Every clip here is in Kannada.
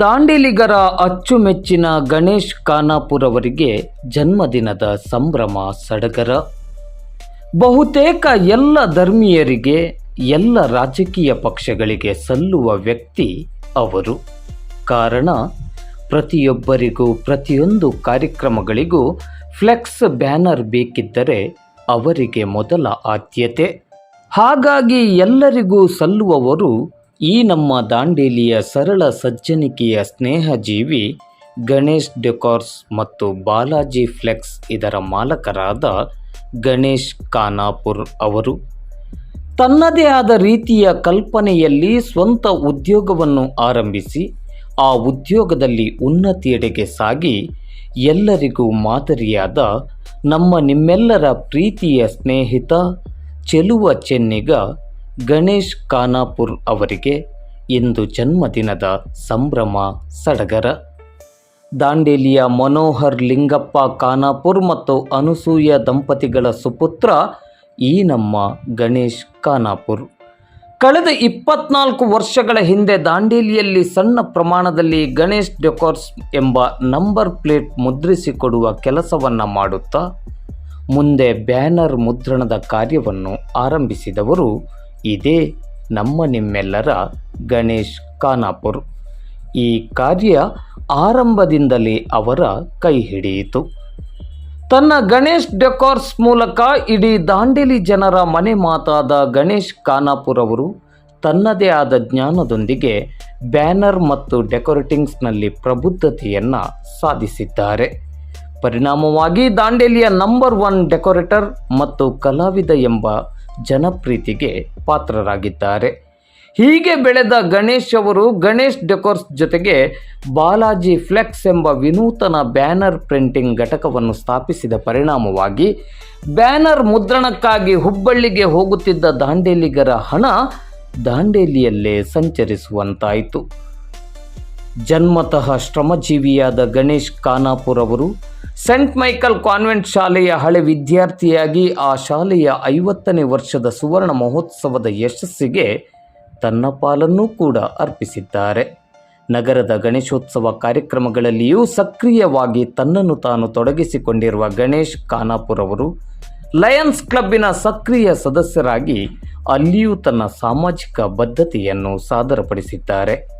ದಾಂಡೇಲಿಗರ ಅಚ್ಚುಮೆಚ್ಚಿನ ಗಣೇಶ್ ಖಾನಾಪುರ್ ಅವರಿಗೆ ಜನ್ಮದಿನದ ಸಂಭ್ರಮ ಸಡಗರ. ಬಹುತೇಕ ಎಲ್ಲ ಧರ್ಮೀಯರಿಗೆ, ಎಲ್ಲ ರಾಜಕೀಯ ಪಕ್ಷಗಳಿಗೆ ಸಲ್ಲುವ ವ್ಯಕ್ತಿ ಅವರು. ಕಾರಣ, ಪ್ರತಿಯೊಬ್ಬರಿಗೂ ಪ್ರತಿಯೊಂದು ಕಾರ್ಯಕ್ರಮಗಳಿಗೂ ಫ್ಲೆಕ್ಸ್ ಬ್ಯಾನರ್ ಬೇಕಿದ್ದರೆ ಅವರಿಗೆ ಮೊದಲ ಆದ್ಯತೆ. ಹಾಗಾಗಿ ಎಲ್ಲರಿಗೂ ಸಲ್ಲುವವರು ಈ ನಮ್ಮ ದಾಂಡೇಲಿಯ ಸರಳ ಸಜ್ಜನಿಕೆಯ ಸ್ನೇಹಜೀವಿ ಗಣೇಶ್ ಡೆಕಾರ್ಸ್ ಮತ್ತು ಬಾಲಾಜಿ ಫ್ಲೆಕ್ಸ್ ಇದರ ಮಾಲಕರಾದ ಗಣೇಶ್ ಖಾನಾಪುರ್ ಅವರು. ತನ್ನದೇ ಆದ ರೀತಿಯ ಕಲ್ಪನೆಯಲ್ಲಿ ಸ್ವಂತ ಉದ್ಯೋಗವನ್ನು ಆರಂಭಿಸಿ, ಆ ಉದ್ಯೋಗದಲ್ಲಿ ಉನ್ನತಿಯೆಡೆಗೆ ಸಾಗಿ ಎಲ್ಲರಿಗೂ ಮಾದರಿಯಾದ ನಮ್ಮ ನಿಮ್ಮೆಲ್ಲರ ಪ್ರೀತಿಯ ಸ್ನೇಹಿತ, ಚೆಲುವ ಚೆನ್ನಿಗ ಗಣೇಶ್ ಖಾನಾಪುರ್ ಅವರಿಗೆ ಇಂದು ಜನ್ಮದಿನದ ಸಂಭ್ರಮ ಸಡಗರ. ದಾಂಡೇಲಿಯ ಮನೋಹರ್ ಲಿಂಗಪ್ಪ ಖಾನಾಪುರ್ ಮತ್ತು ಅನುಸೂಯ ದಂಪತಿಗಳ ಸುಪುತ್ರ ಈ ನಮ್ಮ ಗಣೇಶ್ ಖಾನಾಪುರ್. ಕಳೆದ ಇಪ್ಪತ್ನಾಲ್ಕು ವರ್ಷಗಳ ಹಿಂದೆ ದಾಂಡೇಲಿಯಲ್ಲಿ ಸಣ್ಣ ಪ್ರಮಾಣದಲ್ಲಿ ಗಣೇಶ್ ಡೆಕೋರ್ಸ್ ಎಂಬ ನಂಬರ್ ಪ್ಲೇಟ್ ಮುದ್ರಿಸಿಕೊಡುವ ಕೆಲಸವನ್ನು ಮಾಡುತ್ತಾ, ಮುಂದೆ ಬ್ಯಾನರ್ ಮುದ್ರಣದ ಕಾರ್ಯವನ್ನು ಆರಂಭಿಸಿದವರು ಇದೇ ನಮ್ಮ ನಿಮ್ಮೆಲ್ಲರ ಗಣೇಶ್ ಖಾನಾಪುರ್. ಈ ಕಾರ್ಯ ಆರಂಭದಿಂದಲೇ ಅವರ ಕೈ ಹಿಡಿಯಿತು. ತನ್ನ ಗಣೇಶ್ ಡೆಕೋರ್ಸ್ ಮೂಲಕ ಇಡೀ ದಾಂಡೇಲಿ ಜನರ ಮನೆ ಮಾತಾದ ಗಣೇಶ್ ಖಾನಾಪುರ್ ಅವರು ತನ್ನದೇ ಆದ ಜ್ಞಾನದೊಂದಿಗೆ ಬ್ಯಾನರ್ ಮತ್ತು ಡೆಕೋರೇಟಿಂಗ್ಸ್ನಲ್ಲಿ ಪ್ರಬುದ್ಧತೆಯನ್ನು ಸಾಧಿಸಿದ್ದಾರೆ. ಪರಿಣಾಮವಾಗಿ ದಾಂಡೇಲಿಯ ನಂಬರ್ ಒನ್ ಡೆಕೋರೇಟರ್ ಮತ್ತು ಕಲಾವಿದ ಎಂಬ ಜನಪ್ರೀತಿಗೆ ಪಾತ್ರರಾಗಿದ್ದಾರೆ. ಹೀಗೆ ಬೆಳೆದ ಗಣೇಶ್ ಅವರು ಗಣೇಶ್ ಡೆಕೋರ್ಸ್ ಜೊತೆಗೆ ಬಾಲಾಜಿ ಫ್ಲೆಕ್ಸ್ ಎಂಬ ವಿನೂತನ ಬ್ಯಾನರ್ ಪ್ರಿಂಟಿಂಗ್ ಘಟಕವನ್ನು ಸ್ಥಾಪಿಸಿದ ಪರಿಣಾಮವಾಗಿ ಬ್ಯಾನರ್ ಮುದ್ರಣಕ್ಕಾಗಿ ಹುಬ್ಬಳ್ಳಿಗೆ ಹೋಗುತ್ತಿದ್ದ ದಾಂಡೇಲಿಗರ ಹಣ ದಾಂಡೇಲಿಯಲ್ಲೇ ಸಂಚರಿಸುವಂತಾಯಿತು. ಜನ್ಮತಃ ಶ್ರಮಜೀವಿಯಾದ ಗಣೇಶ್ ಖಾನಾಪುರ್ ಅವರು ಸೆಂಟ್ ಮೈಕಲ್ ಕಾನ್ವೆಂಟ್ ಶಾಲೆಯ ಹಳೆ ವಿದ್ಯಾರ್ಥಿಯಾಗಿ ಆ ಶಾಲೆಯ ಐವತ್ತನೇ ವರ್ಷದ ಸುವರ್ಣ ಮಹೋತ್ಸವದ ಯಶಸ್ಸಿಗೆ ತನ್ನ ಪಾಲನ್ನು ಕೂಡ ಅರ್ಪಿಸಿದ್ದಾರೆ. ನಗರದ ಗಣೇಶೋತ್ಸವ ಕಾರ್ಯಕ್ರಮಗಳಲ್ಲಿಯೂ ಸಕ್ರಿಯವಾಗಿ ತನ್ನನ್ನು ತಾನು ತೊಡಗಿಸಿಕೊಂಡಿರುವ ಗಣೇಶ್ ಖಾನಾಪುರ್ ಅವರು ಲಯನ್ಸ್ ಕ್ಲಬ್ಬಿನ ಸಕ್ರಿಯ ಸದಸ್ಯರಾಗಿ ಅಲ್ಲಿಯೂ ತನ್ನ ಸಾಮಾಜಿಕ ಬದ್ಧತೆಯನ್ನು ಸಾದರಪಡಿಸಿದ್ದಾರೆ.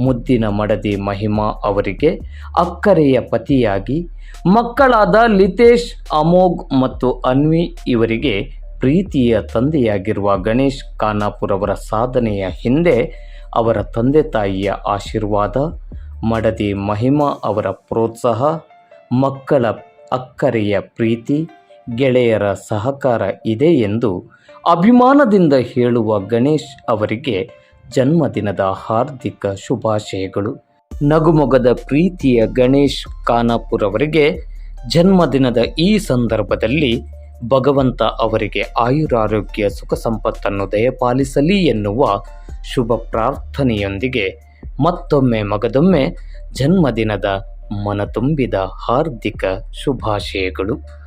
ಮುದ್ದಿನ ಮಡದಿ ಮಹಿಮಾ ಅವರಿಗೆ ಅಕ್ಕರೆಯ ಪತಿಯಾಗಿ ಮಕ್ಕಳಾದ ಲಿತೇಶ್, ಅಮೋಘ್ ಮತ್ತು ಅನ್ವಿ ಇವರಿಗೆ ಪ್ರೀತಿಯ ತಂದೆಯಾಗಿರುವ ಗಣೇಶ್ ಖಾನಾಪುರ್ ಅವರ ಸಾಧನೆಯ ಹಿಂದೆ ಅವರ ತಂದೆ ತಾಯಿಯ ಆಶೀರ್ವಾದ, ಮಡದಿ ಮಹಿಮಾ ಅವರ ಪ್ರೋತ್ಸಾಹ, ಮಕ್ಕಳ ಅಕ್ಕರೆಯ ಪ್ರೀತಿ, ಗೆಳೆಯರ ಸಹಕಾರ ಇದೆ ಎಂದು ಅಭಿಮಾನದಿಂದ ಹೇಳುವ ಗಣೇಶ್ ಅವರಿಗೆ ಜನ್ಮದಿನದ ಹಾರ್ದಿಕ ಶುಭಾಶಯಗಳು. ನಗುಮೊಗದ ಪ್ರೀತಿಯ ಗಣೇಶ್ ಖಾನಾಪುರ್ ಅವರಿಗೆ ಜನ್ಮದಿನದ ಈ ಸಂದರ್ಭದಲ್ಲಿ ಭಗವಂತ ಅವರಿಗೆ ಆಯುರಾರೋಗ್ಯ ಸುಖ ಸಂಪತ್ತನ್ನು ದಯಪಾಲಿಸಲಿ ಎನ್ನುವ ಶುಭ ಪ್ರಾರ್ಥನೆಯೊಂದಿಗೆ ಮತ್ತೊಮ್ಮೆ ಮಗದೊಮ್ಮೆ ಜನ್ಮದಿನದ ಮನತುಂಬಿದ ಹಾರ್ದಿಕ ಶುಭಾಶಯಗಳು.